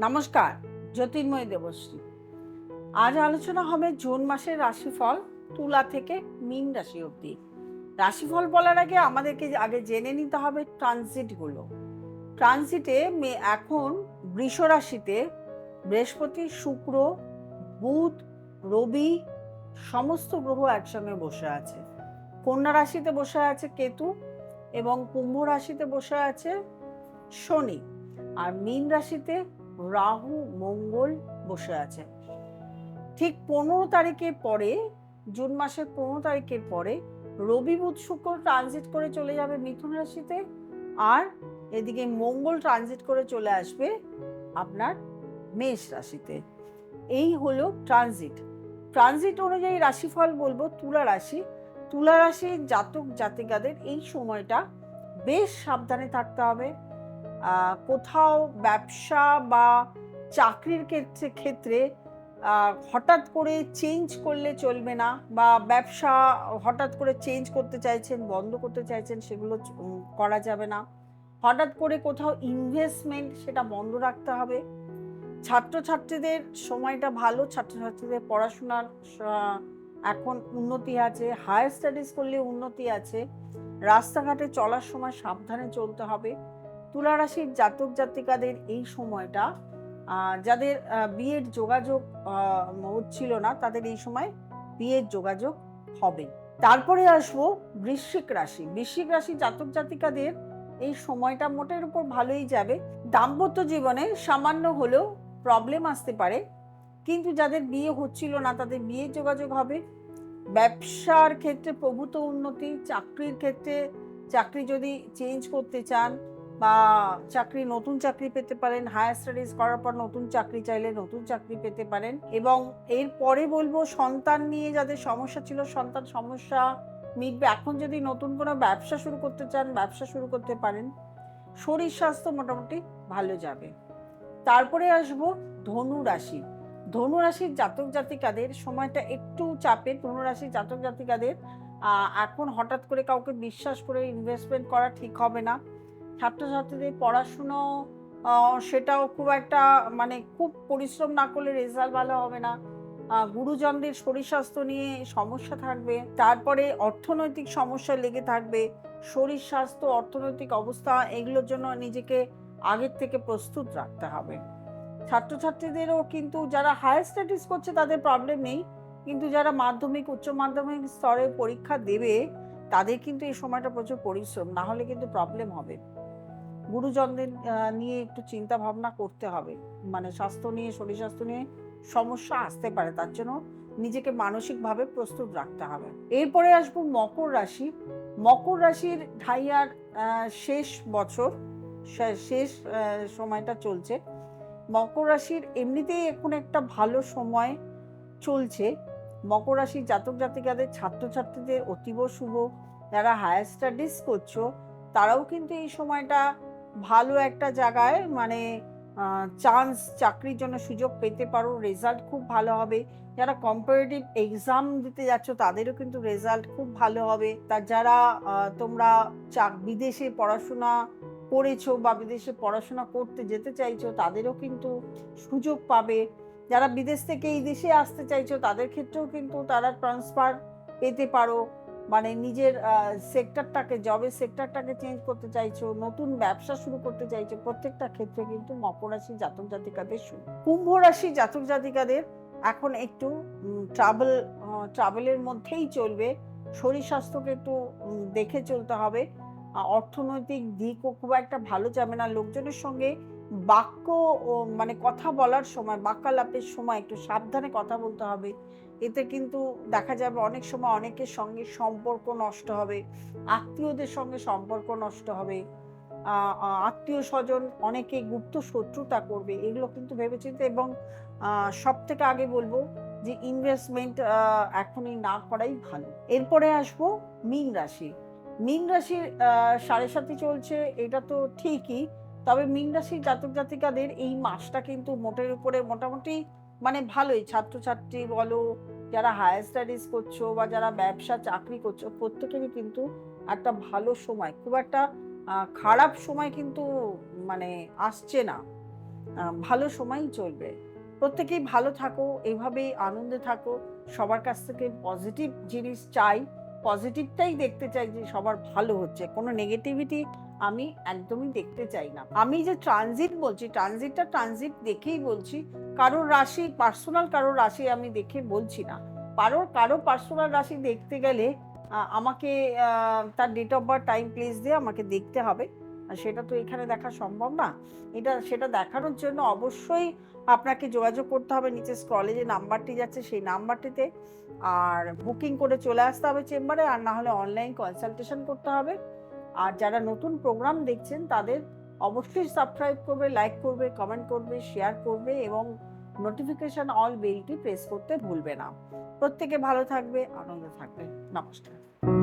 নমস্কার, জ্যোতির্ময় দেবশ্রী। আজ আলোচনা হবে জুন মাসের রাশিফল, তুলা থেকে মীন রাশি অবধি। রাশিফল বলার আগে আমাদেরকে আগে জেনে নিতে হবে ট্রানজিটগুলো। ট্রানজিটে এখন বৃষ রাশিতে বৃহস্পতি, শুক্র, বুধ, রবি সমস্ত গ্রহ একসঙ্গে বসে আছে। কন্যা রাশিতে বসে আছে কেতু এবং কুম্ভ রাশিতে বসে আছে শনি। আর মীন রাশিতে রাহু, মঙ্গল বসে আছে। ঠিক পনেরো তারিখের পরে, জুন মাসের পনেরো তারিখের পরে, রবি বুধ শুক্র ট্রানজিট করে চলে যাবে মিথুন রাশিতে আর এদিকে মঙ্গল ট্রানজিট করে চলে আসবে আপনার মেষ রাশিতে। এই হলো ট্রানজিট ট্রানজিট অনুযায়ী রাশিফল বলব তুলা রাশি। তুলা রাশির জাতক জাতিকাদের এই সময়টা বেশ সাবধানে থাকতে হবে। কোথাও ব্যবসা বা চাকরির ক্ষেত্রে ক্ষেত্রে হঠাৎ করে চেঞ্জ করলে চলবে না বা ব্যবসা হঠাৎ করে চেঞ্জ করতে চাইছেন, বন্ধ করতে চাইছেন, সেগুলো করা যাবে না। হঠাৎ করে কোথাও ইনভেস্টমেন্ট সেটা বন্ধ রাখতে হবে। ছাত্রছাত্রীদের সময়টা ভালো, ছাত্রছাত্রীদের পড়াশোনার এখন উন্নতি আছে হায়ার স্টাডিজ করলে উন্নতি আছে। রাস্তাঘাটে চলার সময় সাবধানে চলতে হবে। তুলা রাশির জাতক জাতিকাদের এই সময়টা যাদের বিয়ের যোগাযোগ হচ্ছিল না, তাদের এই সময় বিয়ের যোগাযোগ হবে। তারপরে আসব বৃশ্চিক রাশি। বৃশ্চিক রাশি জাতক জাতিকাদের এই সময়টা মোটের উপর ভালোই যাবে। দাম্পত্য জীবনে সামান্য হলেও প্রবলেম আসতে পারে। কিন্তু যাদের বিয়ে হচ্ছিল না, তাদের বিয়ের যোগাযোগ হবে। ব্যবসার ক্ষেত্রে প্রভূত উন্নতি, চাকরির ক্ষেত্রে চাকরি যদি চেঞ্জ করতে চান বা চাকরি, নতুন চাকরি পেতে পারেন হায়ার স্টাডিজ করার পর নতুন চাকরি চাইলে নতুন চাকরি পেতে পারেন এবং এর পরে বলব সন্তান নিয়ে যাদের সমস্যা ছিল, সন্তান সমস্যা মিটবে। এখন যদি নতুন কোনো ব্যবসা শুরু করতে চান, ব্যবসা শুরু করতে পারেন, শরীর স্বাস্থ্য মোটামুটি ভালো যাবে। তারপরে আসব ধনু রাশি। ধনু রাশির জাতক জাতিকাদের সময়টা একটু চাপে। ধনু রাশির জাতক জাতিকাদের এখন হঠাৎ করে কাউকে বিশ্বাস করে ইনভেস্টমেন্ট করা ঠিক হবে না। ছাত্রছাত্রীদের পড়াশুনো সেটাও খুব একটা মানে খুব পরিশ্রম না করলে রেজাল্ট ভালো হবে না। গুরুজনদের শরীর স্বাস্থ্য নিয়ে সমস্যা থাকবে, তারপরে অর্থনৈতিক সমস্যা লেগে থাকবে। শরীর স্বাস্থ্য, অর্থনৈতিক অবস্থা এগুলোর জন্য নিজেকে আগের থেকে প্রস্তুত রাখতে হবে। ছাত্রছাত্রীদেরও কিন্তু, যারা হায়ার স্টাডিজ করছে তাদের প্রবলেম নেই, কিন্তু যারা মাধ্যমিক, উচ্চ মাধ্যমিক স্তরে পরীক্ষা দেবে, তাদের কিন্তু এই সময়টা প্রচুর পরিশ্রম না হলে কিন্তু প্রবলেম হবে। গুরুজনদের নিয়ে একটু চিন্তা ভাবনা করতে হবে। মানে স্বাস্থ্য নিয়ে, শরীর স্বাস্থ্য নিয়ে সমস্যা আসতে পারে, তার জন্য নিজেকে মানসিকভাবে প্রস্তুত রাখতে হবে। এরপরে আসব মকর রাশি। মকর রাশির ঢাইয়ার শেষ বছর শেষ সময়টা চলছে। মকর রাশির এমনিতেই এখন একটা ভালো সময় চলছে। মকর রাশির জাতক জাতিকাদের, ছাত্রছাত্রীদের অতীব শুভ। যারা হায়ার স্টাডিজ করছ, তারাও কিন্তু এই সময়টা ভালো একটা জায়গায় মানে চান্স চাকরির জন্য সুযোগ পেতে পারো রেজাল্ট খুব ভালো হবে। যারা কম্পারেটিভ এক্সাম দিতে যাচ্ছ, তাদেরও কিন্তু রেজাল্ট খুব ভালো হবে। তা যারা তোমরা চাক, বিদেশে পড়াশোনা করেছ বা বিদেশে পড়াশোনা করতে যেতে চাইছো, তাদেরও কিন্তু সুযোগ পাবে। যারা বিদেশ থেকে এই দেশে আসতে চাইছো, তাদের ক্ষেত্রেও কিন্তু তারা ট্রান্সফার পেতে পারো। মানে নিজের সেক্টরটাকে জবের সেক্টরটাকে চেঞ্জ করতে চাইছো, নতুন ব্যবসা শুরু করতে চাইছো, প্রত্যেকটা ক্ষেত্রে কিন্তু মকর রাশি জাতক জাতিকাদের শুরু। কুম্ভ রাশি জাতক জাতিকাদের এখন একটু ট্রাভেল ট্রাভেলের মধ্যেই চলবে। শরীর স্বাস্থ্যকে একটু দেখে চলতে হবে। অর্থনৈতিক দিকও খুব একটা ভালো যাবে না। লোকজনের সঙ্গে বাক্য মানে কথা বলার সময়, বাক্যালাপের সময় একটু সাবধানে কথা বলতে হবে। এতে কিন্তু দেখা যাবে অনেক সময় অনেকের সঙ্গে সম্পর্ক নষ্ট হবে, আত্মীয়দের সঙ্গে সম্পর্ক নষ্ট হবে আত্মীয় স্বজন অনেকে গুপ্ত শত্রুতা করবে, এগুলো কিন্তু ভেবেচিন্তে এবং সব থেকে আগে বলব যে ইনভেস্টমেন্ট এখনই না করাই ভালো। এরপরে আসব মীন রাশি। মীন রাশির সাড়ে সাথে চলছে, এটা তো ঠিকই, তবে মীন রাশির জাতক জাতিকাদের এই মাসটা কিন্তু মোটের উপরে মোটামুটি মানে ভালোই, ছাত্রছাত্রী বলো, যারা হায়ার স্টাডিজ করছ বা যারা ব্যবসা, চাকরি করছ, প্রত্যেকেরই কিন্তু একটা ভালো সময়, খুব একটা খারাপ সময় কিন্তু মানে আসছে না। ভালো সময়ই চলবে। প্রত্যেকেই ভালো থাকো এইভাবেই আনন্দে থাকো। সবার কাছ থেকে পজিটিভ জিনিস চাই পজিটিভটাই দেখতে চাই যে সবার ভালো হচ্ছে। কোনো নেগেটিভিটি আমি একদমই দেখতে চাই না। আমি যে ট্রানজিট বলছি ট্রানজিটটা ট্রানজিট দেখেই বলছি, কারোর রাশি পার্সোনাল কারোর রাশি আমি দেখে বলছি না। কারোর, কারও পার্সোনাল রাশি দেখতে গেলে আমাকে তার date of birth time place দিয়ে আমাকে দেখতে হবে। সেটা তো এখানে দেখা সম্ভব না। এটা, সেটা দেখানোর জন্য অবশ্যই আপনাকে যোগাযোগ করতে হবে। নিচে স্ক্রলে যে নাম্বারটি যাচ্ছে, সেই নাম্বারটিতে। আর বুকিং করে চলে আসতে হবে চেম্বারে আর না হলে অনলাইন কনসালটেশন করতে হবে। আর যারা নতুন প্রোগ্রাম দেখছেন, তাদের অবশ্যই সাবস্ক্রাইব করবে লাইক করবে কমেন্ট করবে শেয়ার করবে এবং নোটিফিকেশন অল বেলটি প্রেস করতে ভুলবে না। প্রত্যেকে ভালো থাকবে, আনন্দ থাকবে। নমস্কার।